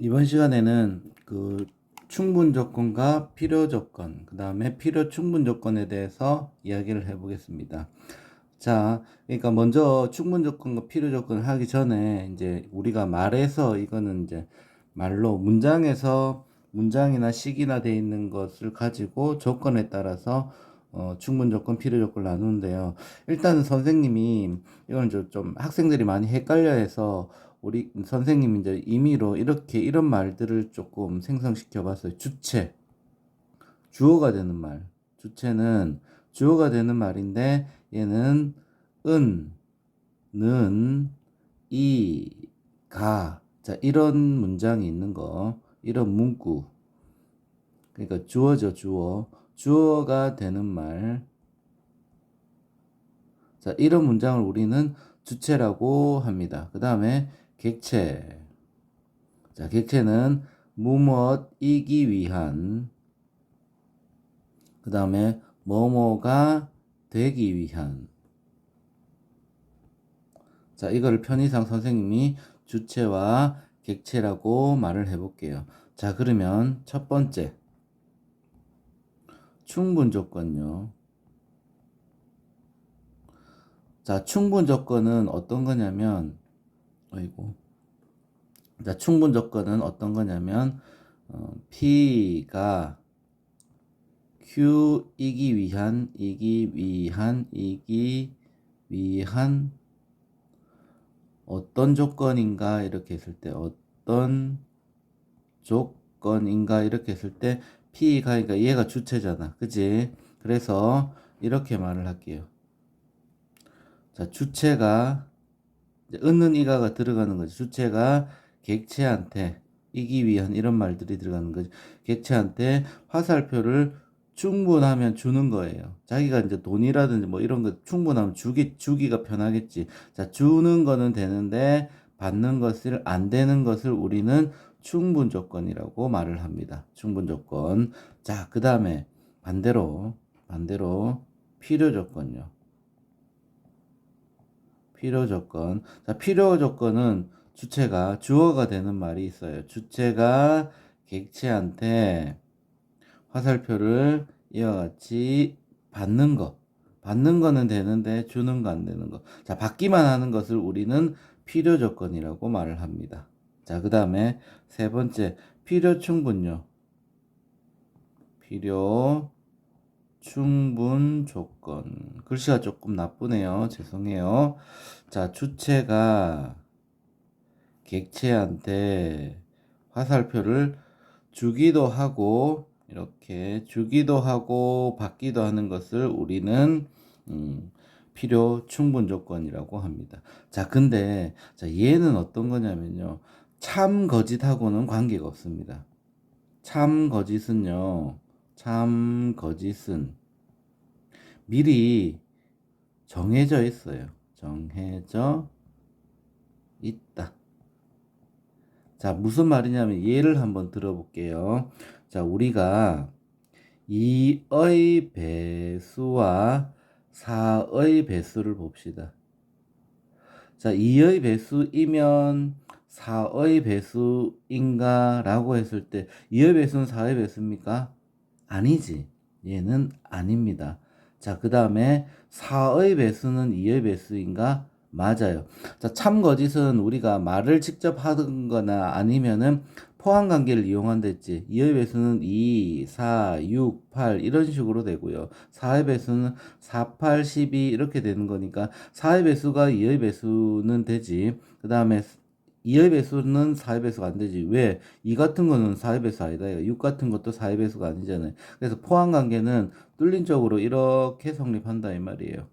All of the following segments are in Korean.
이번 시간에는 그 충분 조건과 필요 조건, 그 다음에 필요 충분 조건에 대해서 이야기를 해보겠습니다. 자, 그러니까 먼저 충분 조건과 필요 조건을 하기 전에 이제 우리가 말해서 이거는 이제 말로 문장에서 문장이나 식이나 돼 있는 것을 가지고 조건에 따라서 어, 충분 조건, 필요 조건을 나누는데요. 일단은 선생님이 이건 좀, 좀 학생들이 많이 헷갈려 해서 우리 선생님이 이제 임의로 이렇게 이런 말들을 조금 생성시켜 봤어요. 주체. 주어가 되는 말. 주체는 주어가 되는 말인데 얘는 은, 는, 이, 가. 자, 이런 문장이 있는 거. 이런 문구. 그러니까 주어죠, 주어. 주어가 되는 말. 자, 이런 문장을 우리는 주체라고 합니다. 그 다음에 객체. 자, 객체는 무엇이기 위한. 그 다음에 뭐뭐가 되기 위한. 자, 이거를 편의상 선생님이 주체와 객체라고 말을 해볼게요. 자, 그러면 첫 번째. 충분 조건요. 자, 충분 조건은 어떤 거냐면, 어이고. 자, 충분 조건은 어떤 거냐면, 어, P가 Q이기 위한, 이기 위한, 이기 위한 어떤 조건인가 이렇게 했을 때 어떤 조건인가 이렇게 했을 때 P가 그러니까 얘가 주체잖아. 그지? 그래서 이렇게 말을 할게요. 자, 주체가 은는 이가가 들어가는 거지. 주체가 객체한테 이기 위한 이런 말들이 들어가는 거지. 객체한테 화살표를 충분하면 주는 거예요. 자기가 이제 돈이라든지 뭐 이런 거 충분하면 주기 주기가 편하겠지. 자, 주는 거는 되는데 받는 것을 안 되는 것을 우리는 충분 조건이라고 말을 합니다. 충분 조건. 자, 그 다음에 반대로 반대로 필요 조건요. 필요 조건. 자, 필요 조건은 주체가 주어가 되는 말이 있어요. 주체가 객체한테 화살표를 이와 같이 받는 거. 받는 거는 되는데 주는 거 안 되는 거. 자, 받기만 하는 것을 우리는 필요 조건이라고 말을 합니다. 자, 그 다음에 세 번째, 필요 충분요. 필요 충분 조건. 글씨가 조금 나쁘네요. 죄송해요. 자, 주체가 객체한테 화살표를 주기도 하고 이렇게 주기도 하고 받기도 하는 것을 우리는 음, 필요 충분 조건이라고 합니다. 자, 근데 자, 얘는 어떤 거냐면요. 참 거짓하고는 관계가 없습니다. 참 거짓은요. 참 거짓은 미리 정해져 있어요. 정해져 있다. 자, 무슨 말이냐면 예를 한번 들어볼게요. 자, 우리가 이의 배수와 사의 배수를 봅시다. 자, 이의 배수이면 사의 배수인가? 라고 했을 때, 이의 배수는 사의 배수입니까? 아니지. 얘는 아닙니다. 자, 그 다음에 사의 배수는 이의 배수인가? 맞아요. 자, 참 거짓은 우리가 말을 직접 하든 거나 아니면은 포함 관계를 이용한댔지. 2의 배수는 2, 4, 6, 8 이런 식으로 되고요. 4의 배수는 4, 8, 12 이렇게 되는 거니까 4의 배수가 2의 배수는 되지. 그 다음에 2의 배수는 4의 배수가 안 되지. 왜? 2 같은 거는 4의 배수 아니다. 6 같은 것도 4의 배수가 아니잖아요. 그래서 포함 관계는 뚫린 쪽으로 이렇게 성립한다 이 말이에요.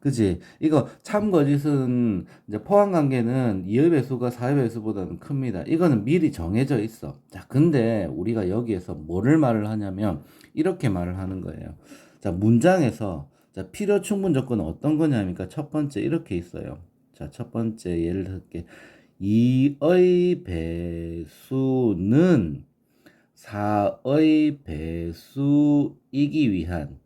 그지? 이거 참 거짓은 이제 포함 관계는 2의 배수가 4의 배수보다는 큽니다. 이거는 미리 정해져 있어. 자, 근데 우리가 여기에서 뭐를 말을 하냐면 이렇게 말을 하는 거예요. 자, 문장에서 자, 필요 충분 조건은 어떤 거냐니까 첫 번째 이렇게 있어요. 자, 첫 번째 예를 들게 2의 배수는 4의 배수이기 위한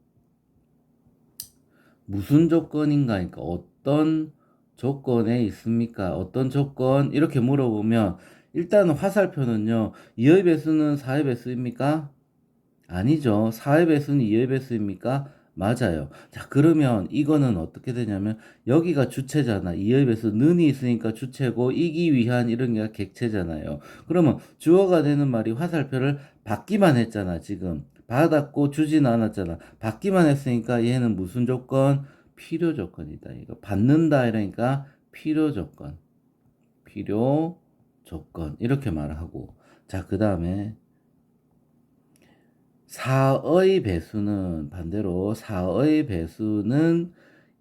무슨 조건인가? 그러니까 어떤 조건에 있습니까? 어떤 조건? 이렇게 물어보면 일단 화살표는요. 2의 배수는 4의 배수입니까? 아니죠. 4의 배수는 2의 배수입니까? 맞아요. 자, 그러면 이거는 어떻게 되냐면 여기가 주체잖아. 2의 배수 는이 있으니까 주체고 이기 위한 이런 게 객체잖아요. 그러면 주어가 되는 말이 화살표를 받기만 했잖아, 지금. 받았고 주지는 않았잖아. 받기만 했으니까 얘는 무슨 조건? 필요 조건이다. 이거 받는다 이러니까 필요 조건. 필요 조건. 이렇게 말하고. 자, 그 다음에 4의 배수는 반대로 4의 배수는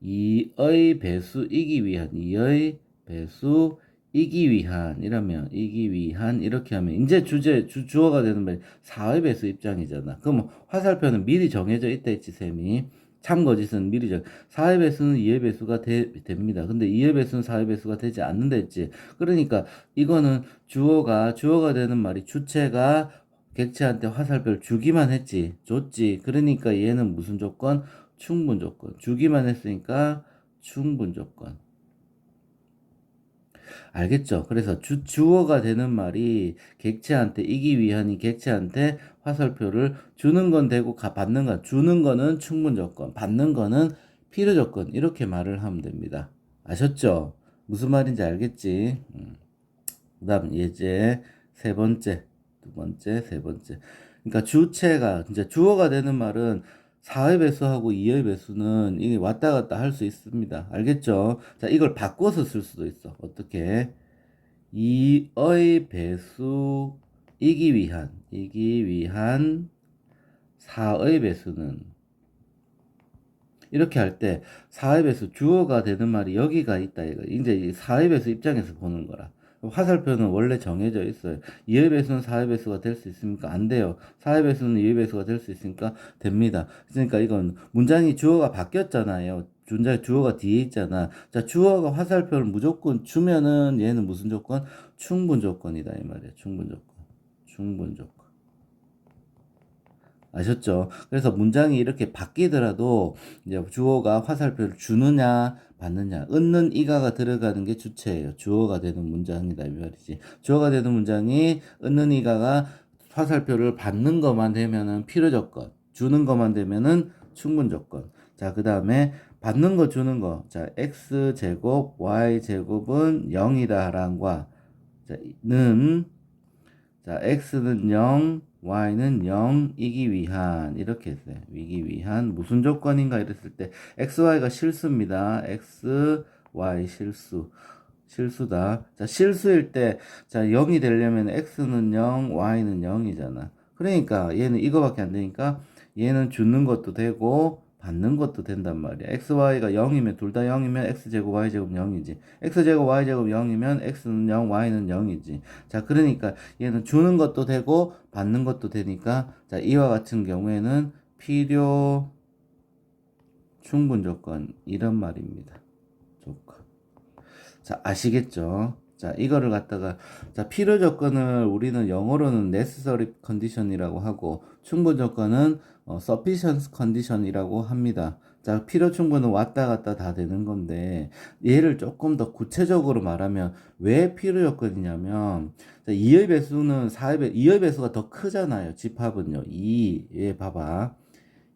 2의 배수이기 위한 2의 배수 이기 위한 이러면 이기 위한 이렇게 하면 이제 주제 주, 주어가 되는 말 4의 배수 입장이잖아. 그럼 화살표는 미리 정해져 있다 했지 셈이. 참거짓은 미리 정. 4의 배수는 2의 배수가 되, 됩니다. 근데 2의 배수는 4의 배수가 되지 않는다 했지. 그러니까 이거는 주어가 주어가 되는 말이 주체가 객체한테 화살표를 주기만 했지. 줬지. 그러니까 얘는 무슨 조건? 충분 조건. 주기만 했으니까 충분 조건. 알겠죠? 그래서 주, 주어가 되는 말이 객체한테 이기 위한이 객체한테 화살표를 주는 건 되고 가, 받는 건 주는 거는 충분 조건, 받는 거는 필요 조건 이렇게 말을 하면 됩니다. 아셨죠? 무슨 말인지 알겠지? 음. 그 다음 예제 세 번째, 두 번째, 세 번째. 그러니까 주체가 이제 주어가 되는 말은 4의 배수하고 2의 배수는 이게 왔다 갔다 할 수 있습니다. 알겠죠? 자, 이걸 바꿔서 쓸 수도 있어. 어떻게? 2의 배수 이기 위한 이기 위한 4의 배수는 이렇게 할때 4의 배수 주어가 되는 말이 여기가 있다 이거. 이제 4의 배수 입장에서 보는 거라. 화살표는 원래 정해져 있어요. 2의 배수는 4의 배수가 될 수 있습니까? 안 돼요. 4의 배수는 2의 배수가 될 수 있으니까 됩니다. 그러니까 이건 문장이 주어가 바뀌었잖아요. 문장 주어가 뒤에 있잖아. 자, 주어가 화살표를 무조건 주면은 얘는 무슨 조건? 충분 조건이다 이 말이야. 충분 조건. 충분 조건. 아셨죠? 그래서 문장이 이렇게 바뀌더라도 이제 주어가 화살표를 주느냐 받느냐 얻는 이가가 들어가는 게 주체예요. 주어가 되는 문장이다 이 말이지. 주어가 되는 문장이 얻는 이가가 화살표를 받는 것만 되면은 필요 조건, 주는 것만 되면은 충분 조건. 자, 그 다음에 받는 거 주는 거. 자, x 제곱 y 제곱은 0이다랑과 자, 는 자, x는 0, y는 0이기 위한 이렇게 했어요. 이기 위한 무슨 조건인가 이랬을 때 x, y가 실수입니다. x, y 실수. 실수다. 자, 실수일 때 자, 0이 되려면 x는 0, y는 0이잖아. 그러니까 얘는 이거밖에 안 되니까 얘는 주는 것도 되고 받는 것도 된단 말이야. x, y가 0이면 둘 다 0이면 x제곱, y제곱 0이지. x제곱, y제곱 0이면 x는 0, y는 0이지. 자, 그러니까 얘는 주는 것도 되고 받는 것도 되니까 자, 이와 같은 경우에는 필요 충분 조건 이런 말입니다. 조건. 자, 아시겠죠? 자, 이거를 갖다가 자, 필요 조건을 우리는 영어로는 necessary condition이라고 하고 충분 조건은 어, sufficient condition이라고 합니다. 자, 필요 충분은 왔다 갔다 다 되는 건데 얘를 조금 더 구체적으로 말하면 왜 필요 조건이냐면 자, 2의 배수는 4의 배 2의 배수가 더 크잖아요. 집합은요. 2, 예, 봐봐.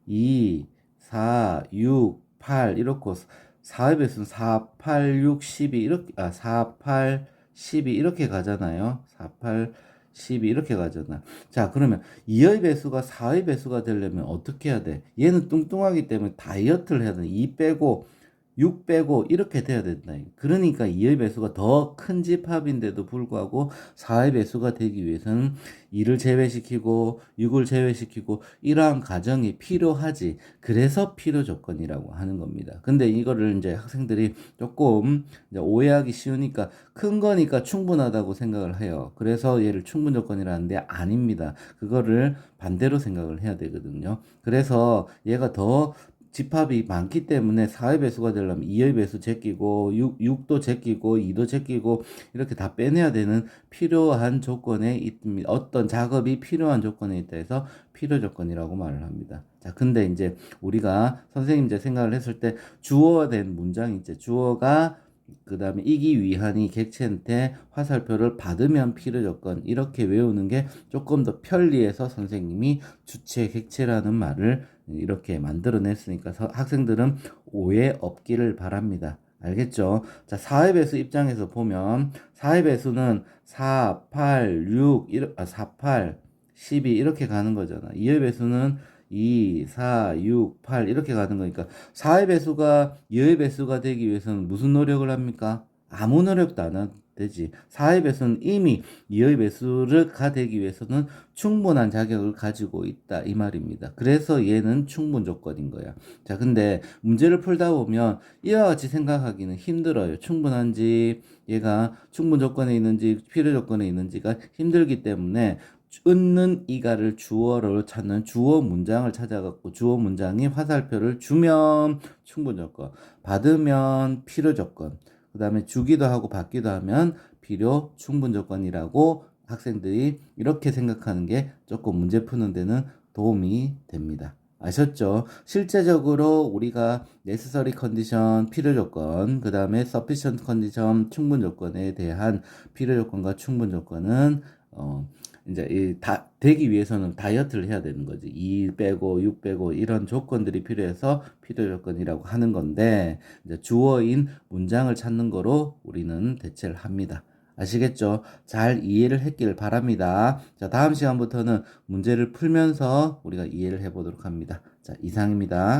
2, 4, 6, 8 이렇고 4의 배수는 4, 8, 6, 12 이렇게 아 4, 8, 12 이렇게 가잖아요. 4, 8, 12 이렇게 가잖아. 자, 그러면 2의 배수가 4의 배수가 되려면 어떻게 해야 돼? 얘는 뚱뚱하기 때문에 다이어트를 해야 돼. 2 빼고 6 빼고 이렇게 돼야 된다. 그러니까 2의 배수가 더 큰 집합인데도 불구하고 4의 배수가 되기 위해서는 2를 제외시키고 6을 제외시키고 이러한 과정이 필요하지. 그래서 필요 조건이라고 하는 겁니다. 근데 이거를 이제 학생들이 조금 이제 오해하기 쉬우니까 큰 거니까 충분하다고 생각을 해요. 그래서 얘를 충분 조건이라는데 아닙니다. 그거를 반대로 생각을 해야 되거든요. 그래서 얘가 더 집합이 많기 때문에 4의 배수가 되려면 2의 배수 제끼고 6, 6도 제끼고 2도 제끼고 이렇게 다 빼내야 되는 필요한 조건에 있습니다. 어떤 작업이 필요한 조건에 있다 해서 필요 조건이라고 말을 합니다. 자, 근데 이제 우리가 선생님 이제 생각을 했을 때 주어된 문장이 이제 주어가 그 다음에 이기 위한이 객체한테 화살표를 받으면 필요 조건 이렇게 외우는 게 조금 더 편리해서 선생님이 주체 객체라는 말을 이렇게 만들어냈으니까 서- 학생들은 오해 없기를 바랍니다. 알겠죠? 자, 4의 배수 입장에서 보면 4의 배수는 4, 8, 6, 이렇- 아, 4, 8, 12 이렇게 가는 거잖아. 2의 배수는 2, 4, 6, 8 이렇게 가는 거니까 4의 배수가 2의 배수가 되기 위해서는 무슨 노력을 합니까? 아무 노력도 안 해도 되지. 4의 배수는 이미 2의 배수가 되기 위해서는 충분한 자격을 가지고 있다 이 말입니다. 그래서 얘는 충분 조건인 거야. 자, 근데 문제를 풀다 보면 이와 같이 생각하기는 힘들어요. 충분한지 얘가 충분 조건에 있는지 필요 조건에 있는지가 힘들기 때문에 얻는 이가를 주어로 찾는 주어 문장을 찾아갖고 주어 문장이 화살표를 주면 충분 조건, 받으면 필요 조건, 그 다음에 주기도 하고 받기도 하면 필요 충분 조건이라고 학생들이 이렇게 생각하는 게 조금 문제 푸는 데는 도움이 됩니다. 아셨죠? 실제적으로 우리가 necessary condition 필요 조건, 그 다음에 sufficient condition 충분 조건에 대한 필요 조건과 충분 조건은 어 이제 이 다 되기 위해서는 다이어트를 해야 되는 거지. 2 빼고 6 빼고 이런 조건들이 필요해서 필요 조건이라고 하는 건데 이제 주어인 문장을 찾는 거로 우리는 대체를 합니다. 아시겠죠? 잘 이해를 했기를 바랍니다. 자, 다음 시간부터는 문제를 풀면서 우리가 이해를 해보도록 합니다. 자, 이상입니다.